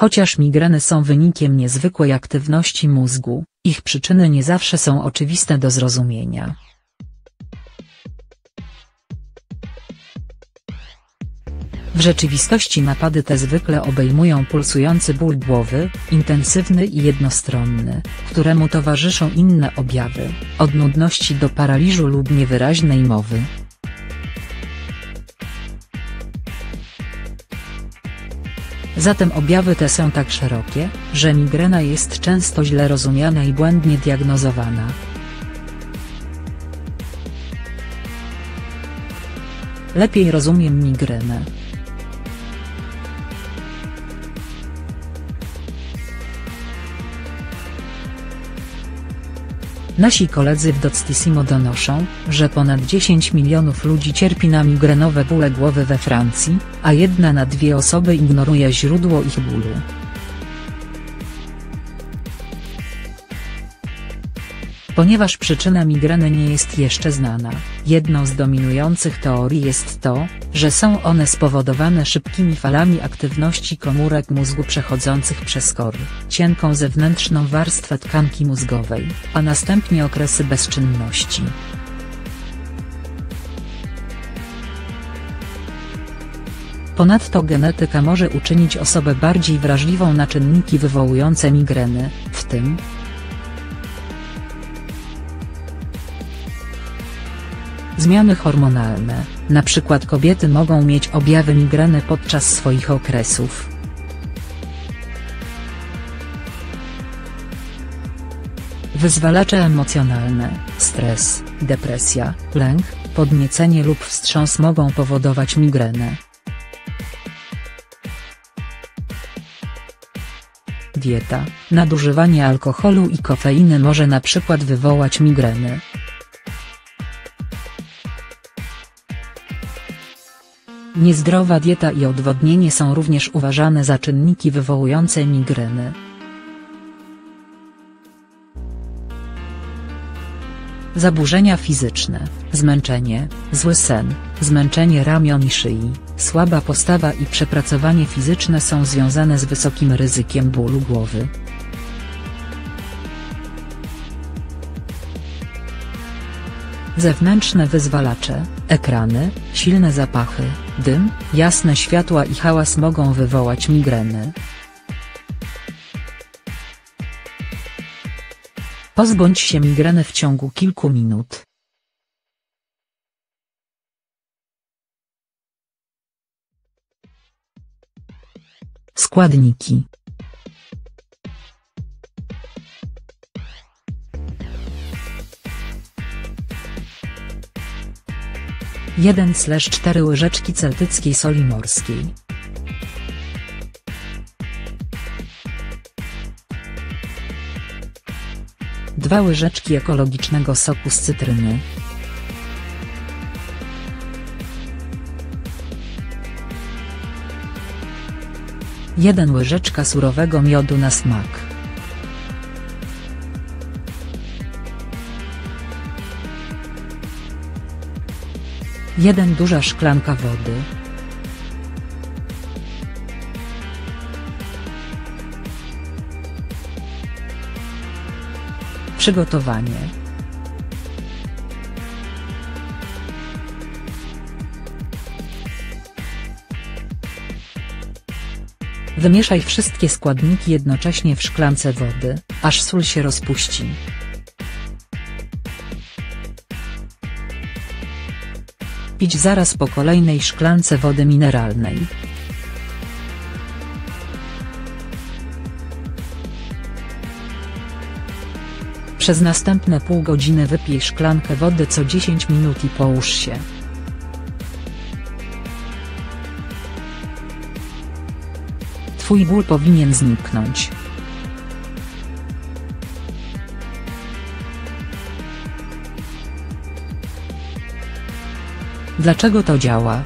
Chociaż migreny są wynikiem niezwykłej aktywności mózgu, ich przyczyny nie zawsze są oczywiste do zrozumienia. W rzeczywistości napady te zwykle obejmują pulsujący ból głowy, intensywny i jednostronny, któremu towarzyszą inne objawy, od nudności do paraliżu lub niewyraźnej mowy. Zatem objawy te są tak szerokie, że migrena jest często źle rozumiana i błędnie diagnozowana. Lepiej rozumiem migrenę. Nasi koledzy w Doctissimo donoszą, że ponad 10 milionów ludzi cierpi na migrenowe bóle głowy we Francji, a jedna na dwie osoby ignoruje źródło ich bólu. Ponieważ przyczyna migreny nie jest jeszcze znana, jedną z dominujących teorii jest to, że są one spowodowane szybkimi falami aktywności komórek mózgu przechodzących przez kory, cienką zewnętrzną warstwę tkanki mózgowej, a następnie okresy bezczynności. Ponadto genetyka może uczynić osobę bardziej wrażliwą na czynniki wywołujące migreny, w tym, Zmiany hormonalne, na przykład kobiety mogą mieć objawy migreny podczas swoich okresów. Wyzwalacze emocjonalne, stres, depresja, lęk, podniecenie lub wstrząs mogą powodować migrenę. Dieta, nadużywanie alkoholu i kofeiny może na przykład wywołać migreny. Niezdrowa dieta i odwodnienie są również uważane za czynniki wywołujące migreny. Zaburzenia fizyczne, zmęczenie, zły sen, zmęczenie ramion i szyi, słaba postawa i przepracowanie fizyczne są związane z wysokim ryzykiem bólu głowy. Zewnętrzne wyzwalacze, ekrany, silne zapachy, dym, jasne światła i hałas mogą wywołać migreny. Pozbądź się migreny w ciągu kilku minut. Składniki 1/4 łyżeczki celtyckiej soli morskiej. Dwa łyżeczki ekologicznego soku z cytryny. Jeden łyżeczka surowego miodu na smak. 1 duża szklanka wody. Przygotowanie Wymieszaj wszystkie składniki jednocześnie w szklance wody, aż sól się rozpuści. Pić zaraz po kolejnej szklance wody mineralnej. Przez następne pół godziny wypij szklankę wody co 10 minut i połóż się. Twój ból powinien zniknąć. Dlaczego to działa?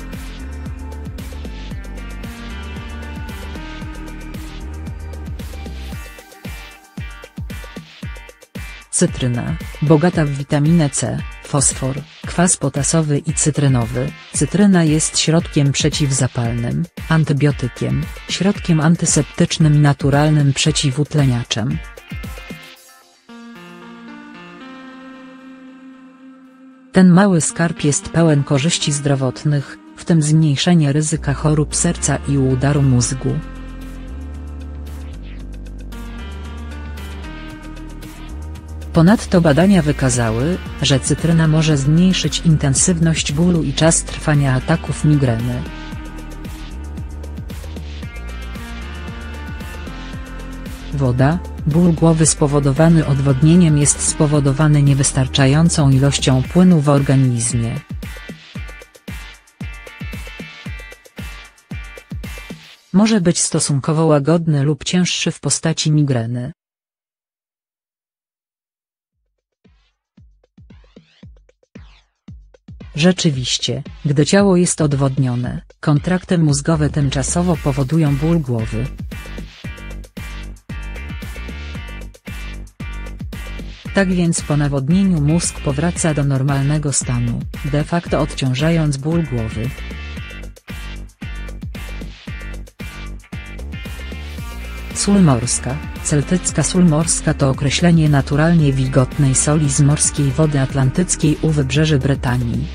Cytryna, bogata w witaminę C, fosfor, kwas potasowy i cytrynowy. Cytryna jest środkiem przeciwzapalnym, antybiotykiem, środkiem antyseptycznym i naturalnym przeciwutleniaczem, Ten mały skarb jest pełen korzyści zdrowotnych, w tym zmniejszenie ryzyka chorób serca i udaru mózgu. Ponadto badania wykazały, że cytryna może zmniejszyć intensywność bólu i czas trwania ataków migreny. Woda, ból głowy spowodowany odwodnieniem jest spowodowany niewystarczającą ilością płynu w organizmie. Może być stosunkowo łagodny lub cięższy w postaci migreny. Rzeczywiście, gdy ciało jest odwodnione, kontrakty mózgowe tymczasowo powodują ból głowy. Tak więc po nawodnieniu mózg powraca do normalnego stanu, de facto odciążając ból głowy. Sól morska, celtycka sól morska to określenie naturalnie wilgotnej soli z morskiej wody atlantyckiej u wybrzeży Brytanii.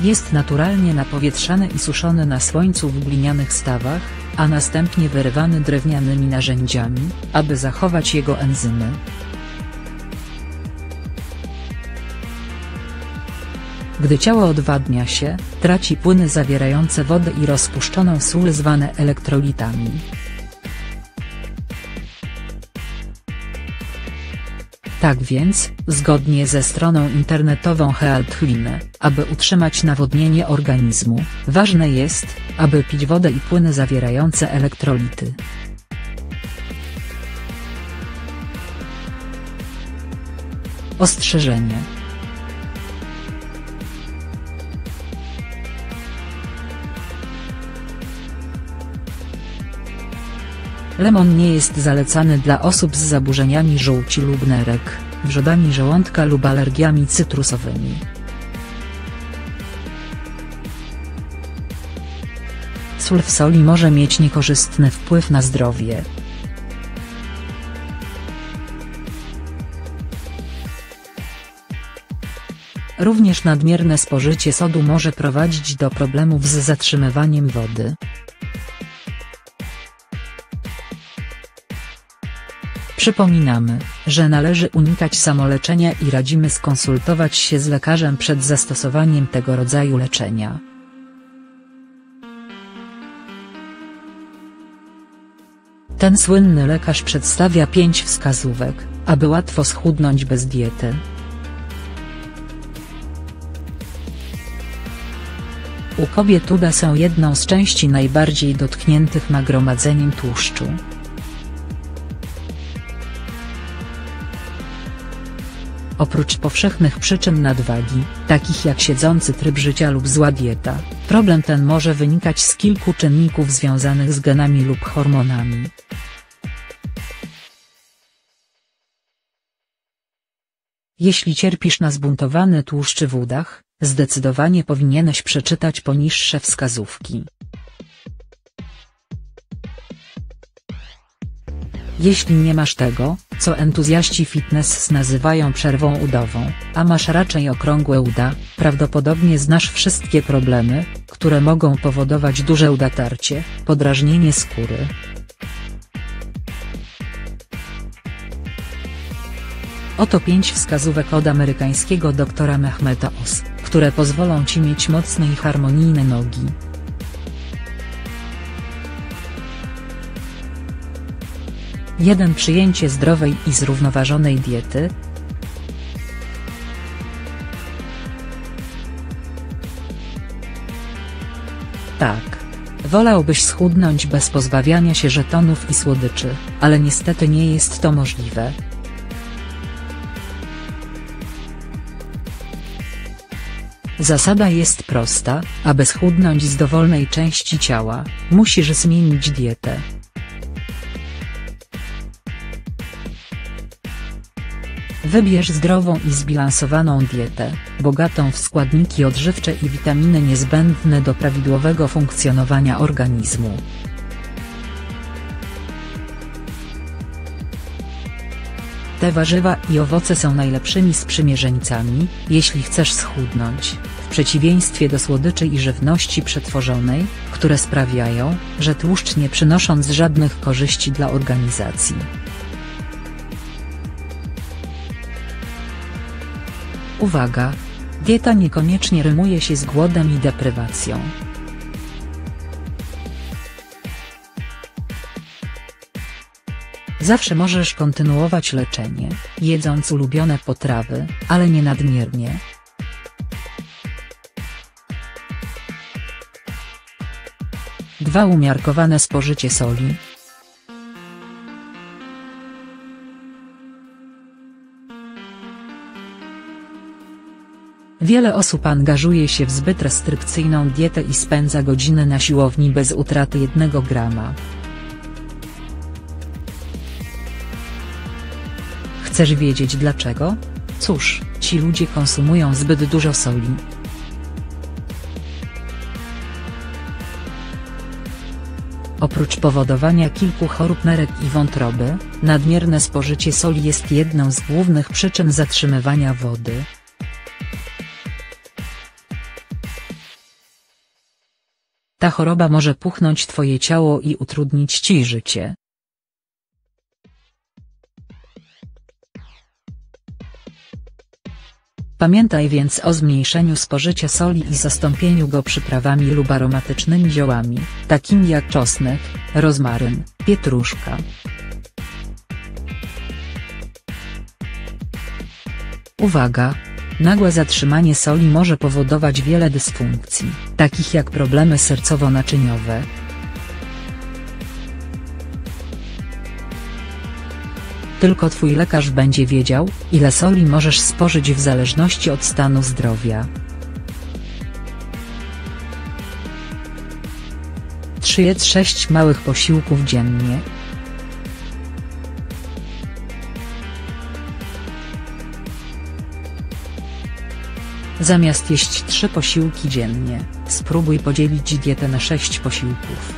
Jest naturalnie napowietrzany i suszony na słońcu w glinianych stawach, a następnie wyrywany drewnianymi narzędziami, aby zachować jego enzymy. Gdy ciało odwadnia się, traci płyny zawierające wodę i rozpuszczoną sól zwane elektrolitami. Tak więc, zgodnie ze stroną internetową Healthline, aby utrzymać nawodnienie organizmu, ważne jest, aby pić wodę i płyny zawierające elektrolity. Ostrzeżenie Lemon nie jest zalecany dla osób z zaburzeniami żółci lub nerek, wrzodami żołądka lub alergiami cytrusowymi. Sól w soli może mieć niekorzystny wpływ na zdrowie. Również nadmierne spożycie sodu może prowadzić do problemów z zatrzymywaniem wody. Przypominamy, że należy unikać samoleczenia i radzimy skonsultować się z lekarzem przed zastosowaniem tego rodzaju leczenia. Ten słynny lekarz przedstawia pięć wskazówek, aby łatwo schudnąć bez diety. U kobiet uda są jedną z części najbardziej dotkniętych nagromadzeniem tłuszczu. Oprócz powszechnych przyczyn nadwagi, takich jak siedzący tryb życia lub zła dieta, problem ten może wynikać z kilku czynników związanych z genami lub hormonami. Jeśli cierpisz na zbuntowany tłuszczy w udach, zdecydowanie powinieneś przeczytać poniższe wskazówki. Jeśli nie masz tego, co entuzjaści fitness nazywają przerwą udową, a masz raczej okrągłe uda, prawdopodobnie znasz wszystkie problemy, które mogą powodować duże udatarcie, podrażnienie skóry. Oto pięć wskazówek od amerykańskiego doktora Mehmeta Os, które pozwolą Ci mieć mocne i harmonijne nogi. 1. Przyjęcie zdrowej i zrównoważonej diety. Tak. Wolałbyś schudnąć bez pozbawiania się żetonów i słodyczy, ale niestety nie jest to możliwe. Zasada jest prosta, aby schudnąć z dowolnej części ciała, musisz zmienić dietę. Wybierz zdrową i zbilansowaną dietę, bogatą w składniki odżywcze i witaminy niezbędne do prawidłowego funkcjonowania organizmu. Te warzywa i owoce są najlepszymi sprzymierzeńcami, jeśli chcesz schudnąć, w przeciwieństwie do słodyczy i żywności przetworzonej, które sprawiają, że tłuszcz nie przynosząc żadnych korzyści dla organizacji. Uwaga! Dieta niekoniecznie rymuje się z głodem i deprywacją. Zawsze możesz kontynuować leczenie, jedząc ulubione potrawy, ale nie nadmiernie. Dwa umiarkowane spożycie soli, Wiele osób angażuje się w zbyt restrykcyjną dietę i spędza godziny na siłowni bez utraty jednego grama. Chcesz wiedzieć dlaczego? Cóż, ci ludzie konsumują zbyt dużo soli. Oprócz powodowania kilku chorób nerek i wątroby, nadmierne spożycie soli jest jedną z głównych przyczyn zatrzymywania wody, Ta choroba może puchnąć twoje ciało i utrudnić ci życie. Pamiętaj więc o zmniejszeniu spożycia soli i zastąpieniu go przyprawami lub aromatycznymi ziołami, takimi jak czosnek, rozmaryn, pietruszka. Uwaga, Nagłe zatrzymanie soli może powodować wiele dysfunkcji, takich jak problemy sercowo-naczyniowe. Tylko twój lekarz będzie wiedział, ile soli możesz spożyć w zależności od stanu zdrowia. 3 jedz 6 małych posiłków dziennie, Zamiast jeść trzy posiłki dziennie, spróbuj podzielić dietę na sześć posiłków.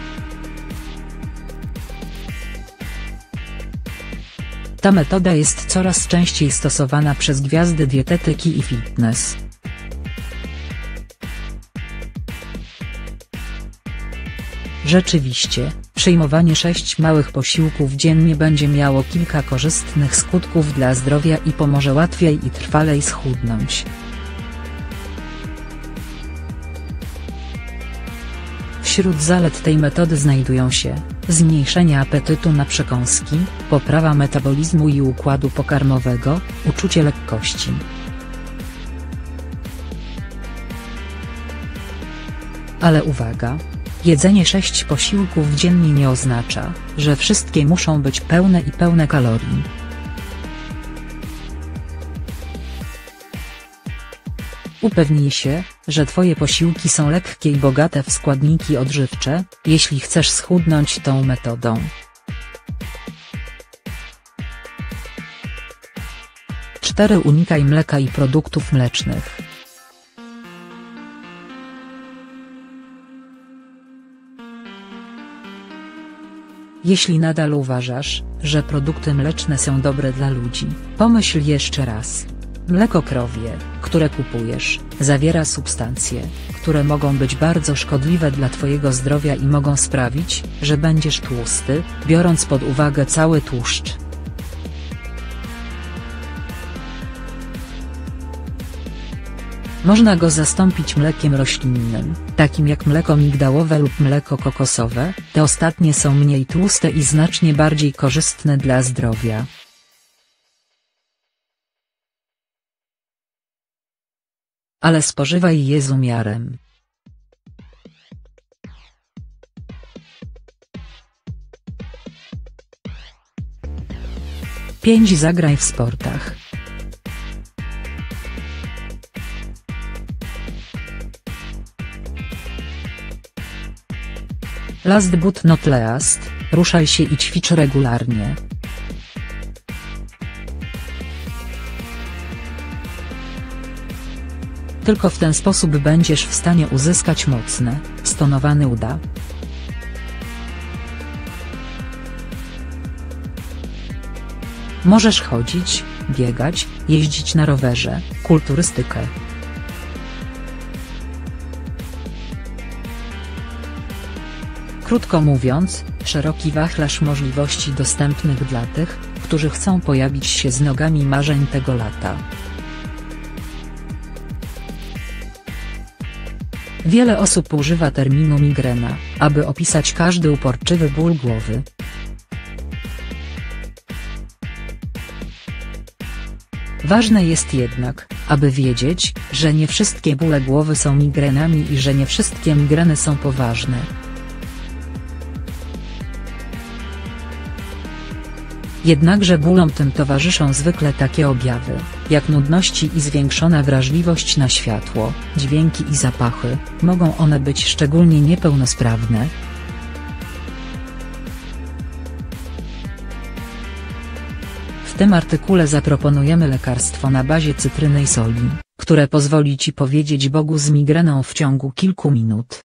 Ta metoda jest coraz częściej stosowana przez gwiazdy dietetyki i fitness. Rzeczywiście, przyjmowanie sześć małych posiłków dziennie będzie miało kilka korzystnych skutków dla zdrowia i pomoże łatwiej i trwalej schudnąć. Wśród zalet tej metody znajdują się, zmniejszenie apetytu na przekąski, poprawa metabolizmu i układu pokarmowego, uczucie lekkości. Ale uwaga! Jedzenie 6 posiłków dziennie nie oznacza, że wszystkie muszą być pełne i pełne kalorii. Upewnij się, że Twoje posiłki są lekkie i bogate w składniki odżywcze, jeśli chcesz schudnąć tą metodą. Cztery Unikaj mleka i produktów mlecznych. Jeśli nadal uważasz, że produkty mleczne są dobre dla ludzi, pomyśl jeszcze raz. Mleko krowie, które kupujesz, zawiera substancje, które mogą być bardzo szkodliwe dla Twojego zdrowia i mogą sprawić, że będziesz tłusty, biorąc pod uwagę cały tłuszcz. Można go zastąpić mlekiem roślinnym, takim jak mleko migdałowe lub mleko kokosowe, te ostatnie są mniej tłuste i znacznie bardziej korzystne dla zdrowia. Ale spożywaj je z umiarem. Pięć Zagraj w sportach. Last but not least, ruszaj się i ćwicz regularnie. Tylko w ten sposób będziesz w stanie uzyskać mocne, stonowany uda. Możesz chodzić, biegać, jeździć na rowerze, kulturystykę. Krótko mówiąc, szeroki wachlarz możliwości dostępnych dla tych, którzy chcą pojawić się z nogami marzeń tego lata. Wiele osób używa terminu migrena, aby opisać każdy uporczywy ból głowy. Ważne jest jednak, aby wiedzieć, że nie wszystkie bóle głowy są migrenami i że nie wszystkie migreny są poważne. Jednakże bólom tym towarzyszą zwykle takie objawy, jak nudności i zwiększona wrażliwość na światło, dźwięki i zapachy, mogą one być szczególnie niepełnosprawne. W tym artykule zaproponujemy lekarstwo na bazie cytryny i soli, które pozwoli Ci powiedzieć Bogu z migreną w ciągu kilku minut.